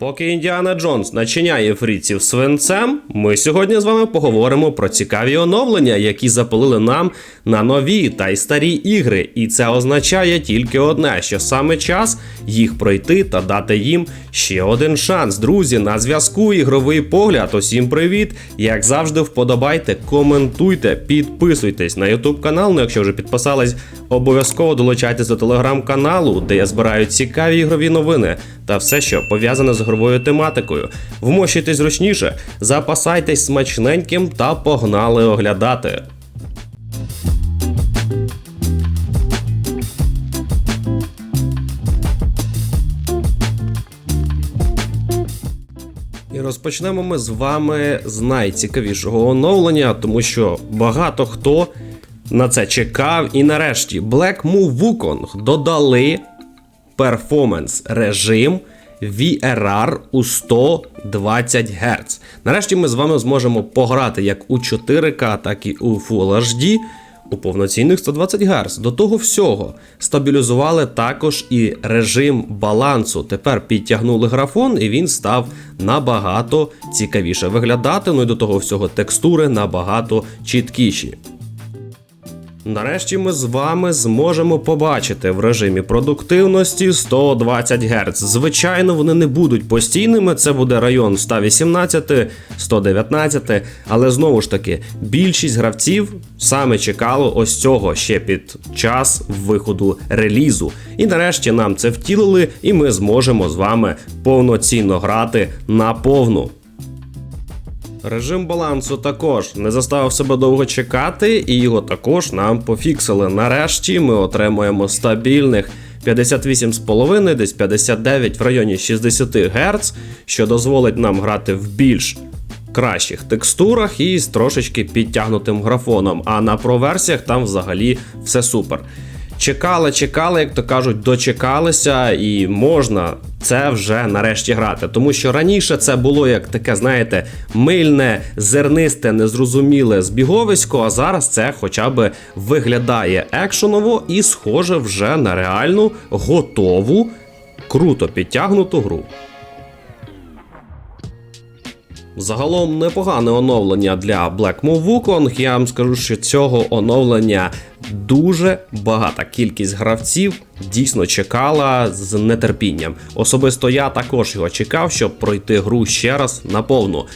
Поки Індіана Джонс начиняє фріців свинцем, ми сьогодні з вами поговоримо про цікаві оновлення, які запалили нам на нові та й старі ігри. І це означає тільки одне: що саме час їх пройти та дати їм ще один шанс. Друзі, на зв'язку ігровий погляд. Усім привіт! Як завжди, вподобайте, коментуйте, підписуйтесь на YouTube канал. Ну, якщо вже підписались, обов'язково долучайтесь до телеграм-каналу, де я збираю цікаві ігрові новини та все, що пов'язане з ігровою тематикою. Вмощуйтесь зручніше, запасайтесь смачненьким та погнали оглядати. Розпочнемо ми з вами з найцікавішого оновлення, тому що багато хто на це чекав. І нарешті Black Move Wukong додали перформанс режим VRR у 120 Гц. Нарешті ми з вами зможемо пограти як у 4К, так і у Full HD у повноцінних 120 Гц. До того всього стабілізували також і режим балансу. Тепер підтягнули графон, і він став набагато цікавіше виглядати. Ну і до того всього текстури набагато чіткіші. Нарешті ми з вами зможемо побачити в режимі продуктивності 120 Гц. Звичайно, вони не будуть постійними, це буде район 118, 119, але знову ж таки, більшість гравців саме чекало ось цього ще під час виходу релізу. І нарешті нам це втілили, і ми зможемо з вами повноцінно грати на повну. Режим балансу також не заставив себе довго чекати, і його також нам пофіксили. Нарешті ми отримуємо стабільних 58,5, десь 59 в районі 60 Гц, що дозволить нам грати в більш кращих текстурах і з трошечки підтягнутим графоном. А на проверсіях там взагалі все супер. Чекали, чекали, як то кажуть, дочекалися, і можна це вже нарешті грати. Тому що раніше це було як таке, знаєте, мильне, зернисте, незрозуміле збіговисько, а зараз це хоча б виглядає екшоново і схоже вже на реальну, готову, круто підтягнуту гру. Загалом непогане оновлення для Black Move Wukong. Я вам скажу, що цього оновлення дуже багата кількість гравців дійсно чекала з нетерпінням. Особисто я також його чекав, щоб пройти гру ще раз наповну.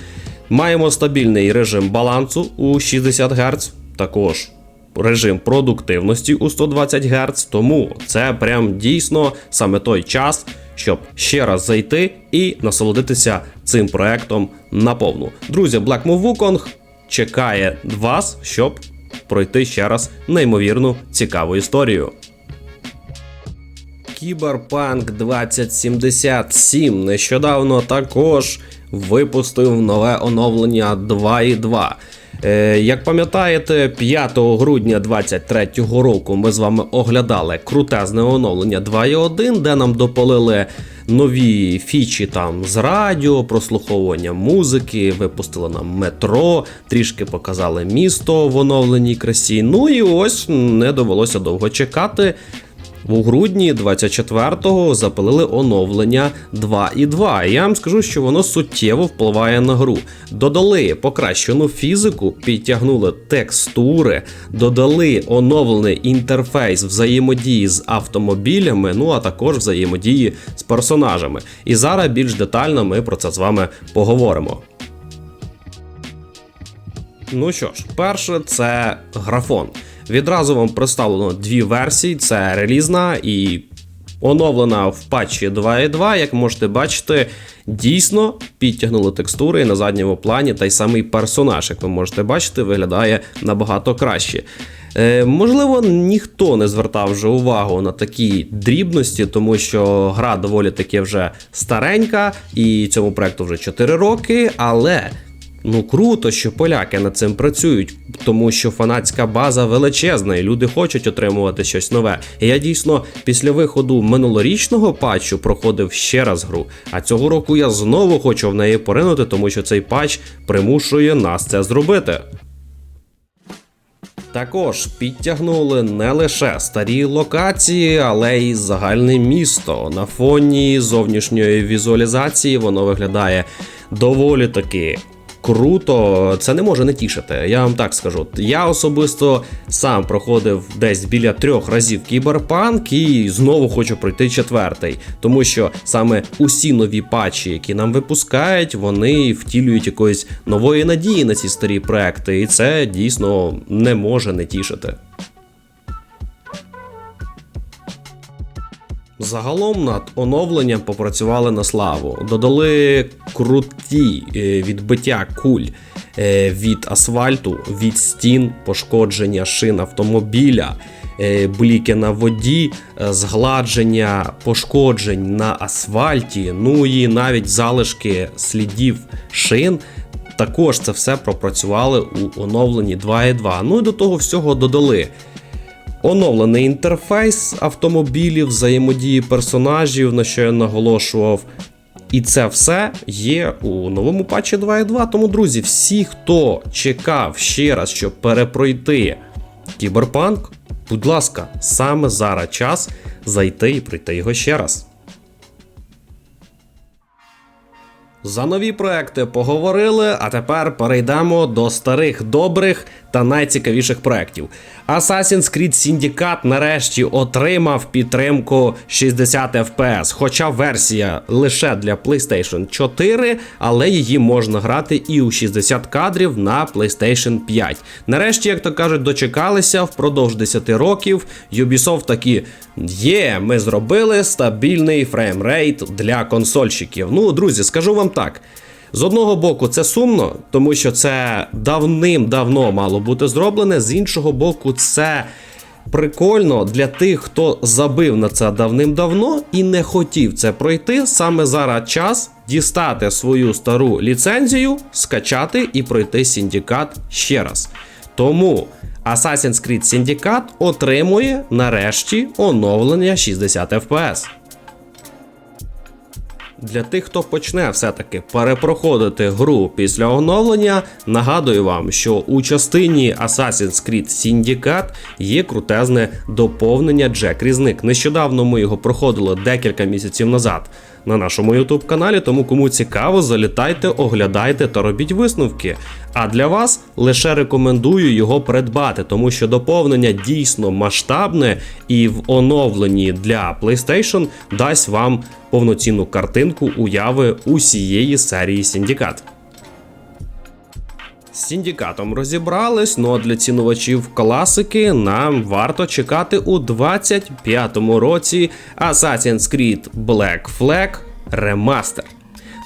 Маємо стабільний режим балансу у 60 Гц, також режим продуктивності у 120 Гц, тому це прям дійсно саме той час, щоб ще раз зайти і насолодитися цим проектом наповну. Друзі, Black Move Wukong чекає вас, щоб пройти ще раз неймовірну цікаву історію. Кіберпанк 2077 нещодавно також випустив нове оновлення 2.2. Е, Як пам'ятаєте, 5 грудня 2023 року ми з вами оглядали крутезне оновлення 2.1, де нам дополили нові фічі там з радіо, прослуховування музики, випустили нам метро, трішки показали місто в оновленій красі. Ну і ось не довелося довго чекати. У грудні 24-го запалили оновлення 2.2. Я вам скажу, що воно суттєво впливає на гру. Додали покращену фізику, підтягнули текстури, додали оновлений інтерфейс взаємодії з автомобілями, ну а також взаємодії з персонажами. І зараз більш детально ми про це з вами поговоримо. Ну що ж, перше, це графон. Відразу вам представлено дві версії: це релізна і оновлена в патчі 2.2. Як можете бачити, дійсно підтягнули текстури на задньому плані, та й самий персонаж, як ви можете бачити, виглядає набагато краще. Е, можливо, ніхто не звертав вже увагу на такі дрібності, тому що гра доволі таки вже старенька, і цьому проекту вже 4 роки, але. Ну круто, що поляки над цим працюють, тому що фанатська база величезна, і люди хочуть отримувати щось нове. І я дійсно після виходу минулорічного патчу проходив ще раз гру. А цього року я знову хочу в неї поринути, тому що цей патч примушує нас це зробити. Також підтягнули не лише старі локації, але й загальне місто. На фоні зовнішньої візуалізації воно виглядає доволі таки круто. Це не може не тішити. Я вам так скажу. Я особисто сам проходив десь біля трьох разів кіберпанк і знову хочу пройти четвертий, тому що саме усі нові патчі, які нам випускають, вони втілюють якоїсь нової надії на ці старі проекти, і це дійсно не може не тішити. Загалом над оновленням попрацювали на славу. Додали круті е, відбиття куль е, від асфальту, від стін, пошкодження шин автомобіля, е, бліки на воді, згладження пошкоджень на асфальті, ну і навіть залишки слідів шин. Також це все пропрацювали у оновленні 2.2. Ну і до того всього додали Оновлений інтерфейс автомобілів, взаємодії персонажів, на що я наголошував. І це все є у новому патчі 2.2. Тому, друзі, всі, хто чекав ще раз, щоб перепройти кіберпанк, будь ласка, саме зараз час зайти і пройти його ще раз. За нові проекти поговорили, а тепер перейдемо до старих добрих та найцікавіших проєктів. Assassin's Creed Syndicate нарешті отримав підтримку 60 FPS, хоча версія лише для PlayStation 4, але її можна грати і у 60 кадрів на PlayStation 5. Нарешті, як то кажуть, дочекалися впродовж 10 років. Ubisoft такі є, ми зробили стабільний фреймрейт для консольщиків. Ну, друзі, скажу вам так. З одного боку, це сумно, тому що це давним-давно мало бути зроблене. З іншого боку, це прикольно для тих, хто забив на це давним-давно і не хотів це пройти. Саме зараз час дістати свою стару ліцензію, скачати і пройти Сіндікат ще раз. Тому Assassin's Creed Syndicate отримує нарешті оновлення 60 FPS. Для тих, хто почне все-таки перепроходити гру після оновлення, нагадую вам, що у частині Assassin's Creed Syndicate є крутезне доповнення Джек Різник. Нещодавно ми його проходили декілька місяців назад на нашому YouTube каналі. Тому кому цікаво, залітайте, оглядайте та робіть висновки. А для вас лише рекомендую його придбати, тому що доповнення дійсно масштабне і в оновленні для PlayStation дасть вам повноцінну картинку уяви усієї серії Сіндікат. З Сіндікатом розібрались, ну а для цінувачів класики нам варто чекати у 25-му році Assassin's Creed Black Flag Remaster.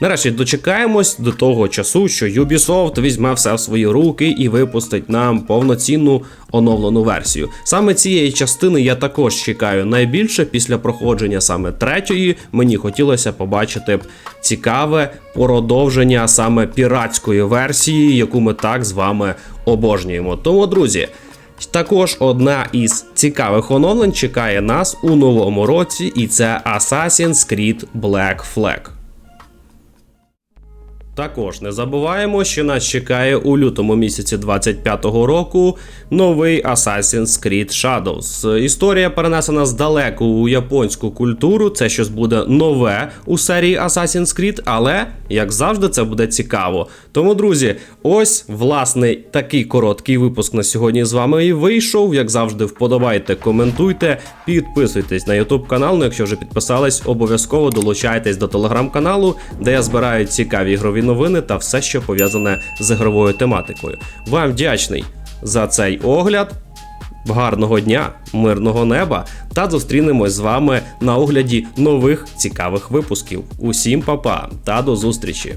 Нарешті дочекаємось до того часу, що Ubisoft візьме все в свої руки і випустить нам повноцінну оновлену версію. Саме цієї частини я також чекаю найбільше після проходження саме третьої. Мені хотілося побачити цікаве продовження саме піратської версії, яку ми так з вами обожнюємо. Тому, друзі. Також одна із цікавих оновлень чекає нас у новому році, і це Assassin's Creed Black Flag. Також не забуваємо, що нас чекає у лютому місяці 25-го року новий Assassin's Creed Shadows. Історія перенесена здалеку у японську культуру. Це щось буде нове у серії Assassin's Creed, але як завжди, це буде цікаво. Тому, друзі, ось власне такий короткий випуск на сьогодні з вами і вийшов. Як завжди, вподобайте, коментуйте, підписуйтесь на YouTube канал. Ну, якщо вже підписались, обов'язково долучайтесь до телеграм-каналу, де я збираю цікаві ігрові новини та все, що пов'язане з ігровою тематикою. Вам вдячний за цей огляд. Гарного дня, мирного неба та зустрінемось з вами на огляді нових цікавих випусків. Усім па-па та до зустрічі!